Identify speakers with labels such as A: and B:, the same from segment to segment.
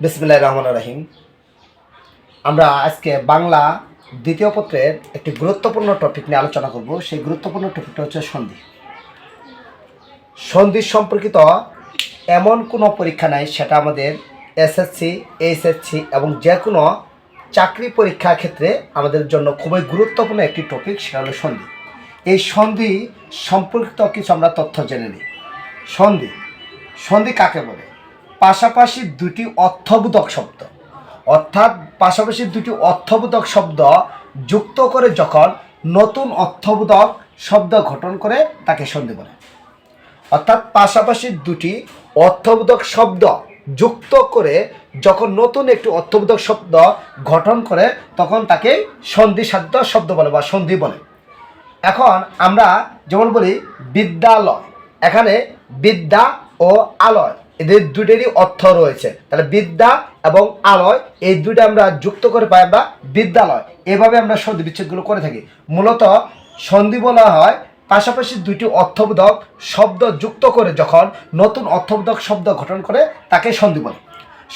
A: বিসমিল্লাহ রহমান রাহিম। আমরা আজকে বাংলা দ্বিতীয় পত্রের একটি গুরুত্বপূর্ণ টপিক নিয়ে আলোচনা করব। সেই গুরুত্বপূর্ণ টপিকটা হচ্ছে সন্ধি। সন্ধি সম্পর্কিত এমন কোনো পরীক্ষা নাই, সেটা আমাদের এসএসসি এইচএসসি এবং যে কোনো চাকরি পরীক্ষার ক্ষেত্রে আমাদের জন্য খুবই গুরুত্বপূর্ণ একটি টপিক সেটা হলো সন্ধি। এই সন্ধি সম্পর্কিত কিছু আমরা তথ্য জেনে নিই। সন্ধি। সন্ধি কাকে বলে? পাশাপাশি দুটি অর্থবোধক শব্দ। অর্থাৎ পাশাপাশি দুটি অর্থবোধক শব্দ যুক্ত করে যখন নতুন অর্থবোধক শব্দ গঠন করে তাকে সন্ধি বলে। অর্থাৎ পাশাপাশি দুটি অর্থবোধক শব্দ যুক্ত করে যখন নতুন একটি অর্থবোধক শব্দ গঠন করে তখন তাকে সন্ধি সাধ্য শব্দ বলে বা সন্ধি বলে। এখন আমরা যেমন বলি বিদ্যালয়, এখানে বিদ্যা ও আলয়। এদের দুটেরই অর্থ রয়েছে। তাহলে বিদ্যা এবং আলয়, এই দুটো আমরা যুক্ত করে পাই আমরা বিদ্যালয়। এভাবে আমরা সন্ধি বিচ্ছেদগুলো করে থাকি। মূলত সন্ধি বলা হয়, পাশাপাশি দুটি অর্থবোধক শব্দ যুক্ত করে যখন নতুন অর্থবোধক শব্দ গঠন করে, তাকে সন্ধি বলে।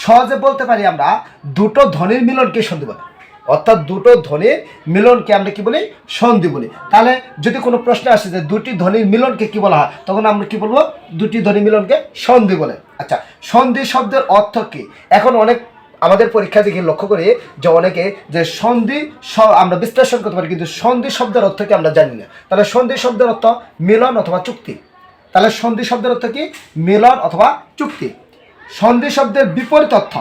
A: সহজে বলতে পারি আমরা দুটো ধ্বনির মিলনকে সন্ধি বলে। অর্থাৎ দুটো ধ্বনির মিলনকে আমরা কি বলি? সন্ধি বলি। তাহলে যদি কোনো প্রশ্ন আসে যে দুটি ধ্বনির মিলনকে কি বলা হয়, তখন আমরা কি বলব? দুটি ধ্বনি মিলনকে সন্ধি বলে। আচ্ছা সন্ধি শব্দের অর্থ কি? এখন অনেক আমাদের পরীক্ষা দিকে লক্ষ্য করি যে অনেকে যে সন্ধি আমরা বিশ্লেষণ করতে পারি, কিন্তু সন্ধি শব্দের অর্থ কি আমরা জানি না। তাহলে সন্ধি শব্দের অর্থ মিলন অথবা চুক্তি। তাহলে সন্ধি শব্দের অর্থ কি? মিলন অথবা চুক্তি। সন্ধি শব্দের বিপরীত অর্থ।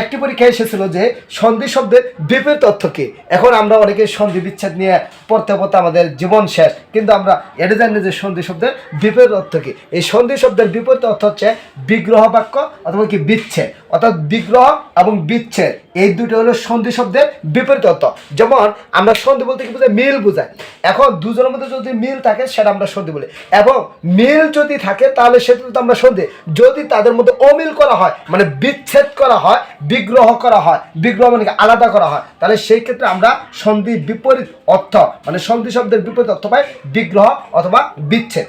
A: একটি পরীক্ষায় এসেছিল যে সন্ধি শব্দের বিপরীত তথ্য কি? এখন আমরা অনেকে সন্ধি বিচ্ছেদ নিয়ে পড়তে পড়তে আমাদের জীবন শেষ, কিন্তু আমরা এটা জানি যে সন্ধি শব্দের বিপরীত অর্থ কি। এই সন্ধি শব্দের বিপরীত অর্থ হচ্ছে বিগ্রহ বাক্য অথবা কি বিচ্ছেদ। অর্থাৎ বিগ্রহ এবং বিচ্ছেদ। এই দুটো হলো সন্ধি শব্দের বিপরীত অর্থ। যেমন, আমরা সন্ধি বলতে কি বোঝায় মিল বোঝায় এখন দুজনের মধ্যে যদি মিল থাকে, সেটা আমরা সন্ধি বলি। এবং মিল যদি থাকে, তাহলে সেটা তো আমরা সন্ধি। যদি তাদের মধ্যে অমিল করা হয় মানে বিচ্ছেদ করা হয়, বিগ্রহ করা হয়, বিগ্রহ মানে আলাদা করা হয়, তাহলে সেই ক্ষেত্রে আমরা সন্ধি বিপরীত অর্থ মানে সন্ধি শব্দের বিপরীত অর্থ পাই বিগ্রহ অথবা বিচ্ছেদ।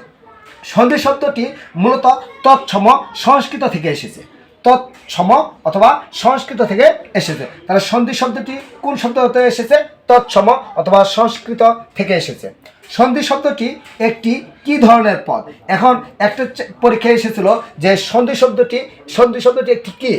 A: সন্ধি শব্দটি মূলত তৎসম সংস্কৃত থেকে এসেছে। তৎসম অথবা সংস্কৃত থেকে এসেছে। তাহলে সন্ধি শব্দটি কোন শব্দ হতে এসেছে? তৎসম অথবা সংস্কৃত থেকে এসেছে। সন্ধি শব্দটি একটি কি ধরনের পদ? এখন একটা পরীক্ষায় এসেছিল যে সন্ধি শব্দটি সন্ধি শব্দটি একটি কি?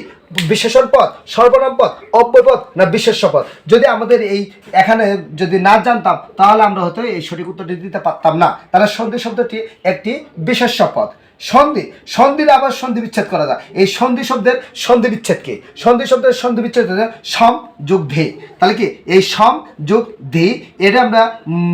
A: বিশেষণ পদ, সর্বনাম পদ অব্যয় পদ না বিশেষ্য পদ? যদি আমাদের এই এখানে যদি না জানতাম, তাহলে আমরা হয়তো এই সঠিক উত্তরটি দিতে পারতাম না। তাহলে সন্ধি শব্দটি একটি বিশেষ্য পদ। সন্ধি, সন্ধির আবার সন্ধি বিচ্ছেদ করা যায়। এই সন্ধি শব্দের সন্ধি বিচ্ছেদ কি? সন্ধি শব্দের সন্ধি বিচ্ছেদ সম যোগ ধি। তাহলে কি? এই সম যোগ ধি, এটা আমরা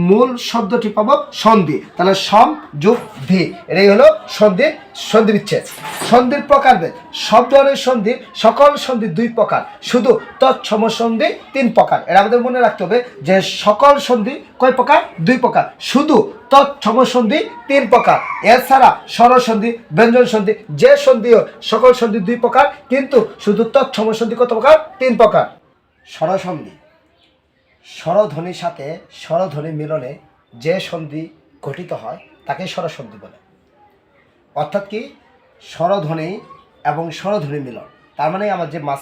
A: মূল শব্দটি পাবো সন্ধি। তাহলে সম যোগ ধি এটাই হলো সন্ধি সন্ধি বিচ্ছেদ। সন্ধির প্রকারভেদ সব ধরনের সন্ধি সকল সন্ধি দুই প্রকার। শুধু তৎসম সন্ধি তিন প্রকার। এটা আমাদের মনে রাখতে হবে যে সকল সন্ধি কয় প্রকার? দুই প্রকার। শুধু তৎসম সন্ধি তিন প্রকার। এছাড়া স্বরসন্ধি ব্যঞ্জন সন্ধি যে সন্ধি হোক, সকল সন্ধি দুই প্রকার কিন্তু শুধু তৎসম সন্ধি কত প্রকার? তিন প্রকার। স্বরসন্ধি স্বরধ্বনির সাথে স্বরধ্বনি মিলনে যে সন্ধি গঠিত হয় তাকে স্বরসন্ধি বলে। অর্থাৎ কি, স্বরধ্বনি এবং স্বরধ্বনি মিলন। তার মানে আমার যে মাস,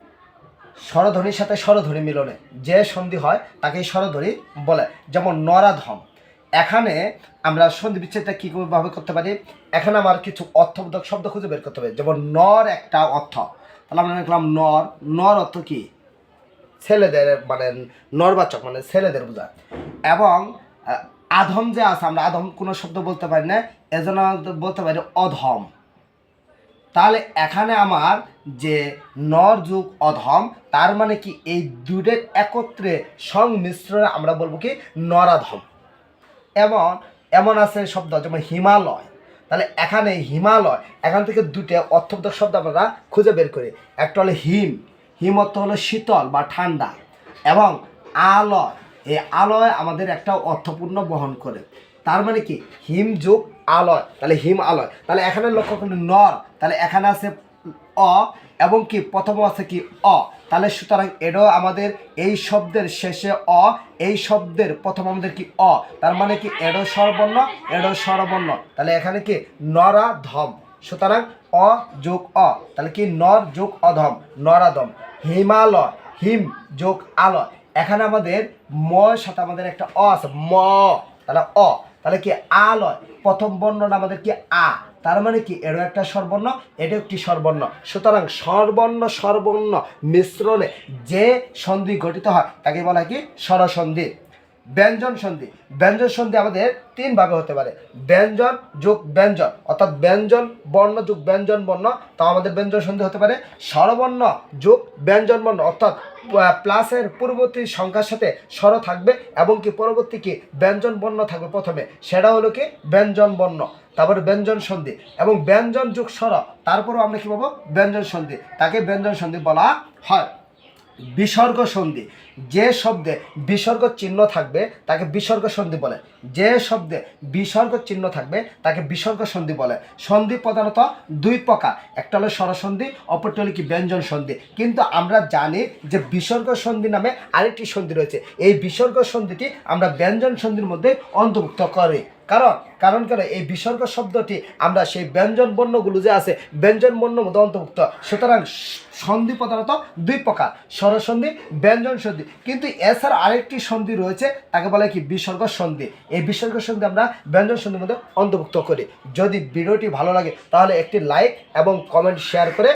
A: স্বরধ্বনির সাথে স্বরধ্বনি মিলনে যে সন্ধি হয় তাকে স্বরধ্বনি বলে। যেমন নরাধম। এখানে আমরা সন্ধি বিচ্ছেদটা কীভাবে করতে পারি? এখানে আমার কিছু অর্থবোধক শব্দ খুঁজে বের করতে হবে। যেমন নর একটা অর্থ। তাহলে আমরা দেখলাম নর। নর অর্থ কি? ছেলেদের মানে নরবাচক মানে ছেলেদের বোঝায় এবং আধম যে আছে, আমরা আধম কোনো শব্দ বলতে পারি না, এজন্য বলতে পারি অধম। তাহলে এখানে আমার যে নর যুগ অধম, তার মানে কি এই দুটের একত্রে সংমিশ্রণে আমরা বলব কি নরাধম। এমন এমন আছে শব্দ, যেমন হিমালয়। তাহলে এখানে হিমালয়, এখান থেকে দুটো অর্থবোধক শব্দ আমরা খুঁজে বের করি। একটা হলো হিম হিম অর্থ হলো শীতল বা ঠান্ডা। এবং আলয় এই আলয় আমাদের একটা অর্থপূর্ণ বহন করে। তার মানে কি? হিম যুগ আলয়। তাহলে হিম আলয়। তাহলে এখানে লক্ষ্য করুন নর। তাহলে এখানে আছে অ এবং কি? প্রথম আছে কি অ। তাহলে সুতরাং এটাও আমাদের এই শব্দের শেষে অ, এই শব্দের প্রথম আমাদের কি অ। তার মানে কি এডো স্বরবর্ণ এডো স্বরবর্ণ। তাহলে এখানে কি? নরা ধম সুতরাং অ যোগ অ। তাহলে কি? নর যোগ অধম নরাদম হিমালয়, হিম যোগ আলয়। এখানে আমাদের ম সাথে আমাদের একটা অ আছে, ম। তাহলে অ, তাহলে কি আ লয়? প্রথম বর্ণটা আমাদের কি আ? তার মানে কি? এরও একটা স্বরবর্ণ এটা একটি স্বরবর্ণ। সুতরাং স্বরবর্ণ স্বরবর্ণ মিশ্রণে যে সন্ধি গঠিত হয়, তাকে বলা হয় কি? স্বরসন্ধি। ব্যঞ্জন সন্ধি। ব্যঞ্জন সন্ধি আমাদের তিন ভাবে হতে পারে। ব্যঞ্জন যোগ ব্যঞ্জন, অর্থাৎ ব্যঞ্জন বর্ণ যোগ ব্যঞ্জন বর্ণ তা আমাদের ব্যঞ্জন সন্ধি হতে পারে। স্বরবর্ণ যোগ ব্যঞ্জন বর্ণ, অর্থাৎ প্লাসের পূর্ববর্তী সংখ্যার সাথে স্বর থাকবে এবং কি পরবর্তী কি ব্যঞ্জন বর্ণ থাকবে প্রথমে। সেটা হলো কি ব্যঞ্জন বর্ণ, তারপরে ব্যঞ্জন সন্ধি এবং ব্যঞ্জন যুগ স্বর, তারপরেও আমরা কি পাবো? ব্যঞ্জন সন্ধি। তাকে ব্যঞ্জন সন্ধি বলা হয়। বিসর্গ সন্ধি। যে শব্দে বিসর্গ চিহ্ন থাকবে, তাকে বিসর্গ সন্ধি বলে। যে শব্দে বিসর্গ চিহ্ন থাকবে, তাকে বিসর্গ সন্ধি বলে। সন্ধি প্রধানত দুই প্রকার। একটা হলো স্বরসন্ধি, অপরটি হলো কি ব্যঞ্জন সন্ধি। কিন্তু আমরা জানি যে বিসর্গ সন্ধি নামে আরেকটি সন্ধি রয়েছে। এই বিসর্গ সন্ধিটি আমরা ব্যঞ্জন সন্ধির মধ্যে অন্তর্ভুক্ত করি। কারণ কারণ কেন? এই বিসর্গ শব্দটি আমরা সেই ব্যঞ্জন বর্ণগুলো যে আছে, ব্যঞ্জন বর্ণের মধ্যে অন্তর্ভুক্ত। সুতরাং সন্ধি প্রধানত দুই প্রকার, স্বরসন্ধি, ব্যঞ্জন সন্ধি। কিন্তু এছাড়া আরেকটি সন্ধি রয়েছে, তাকে বলে কি? বিসর্গ সন্ধি। এই বিসর্গ সন্ধি আমরা ব্যঞ্জন সন্ধির মধ্যে অন্তর্ভুক্ত করি। যদি ভিডিওটি ভালো লাগে, তাহলে একটি লাইক এবং কমেন্ট শেয়ার করে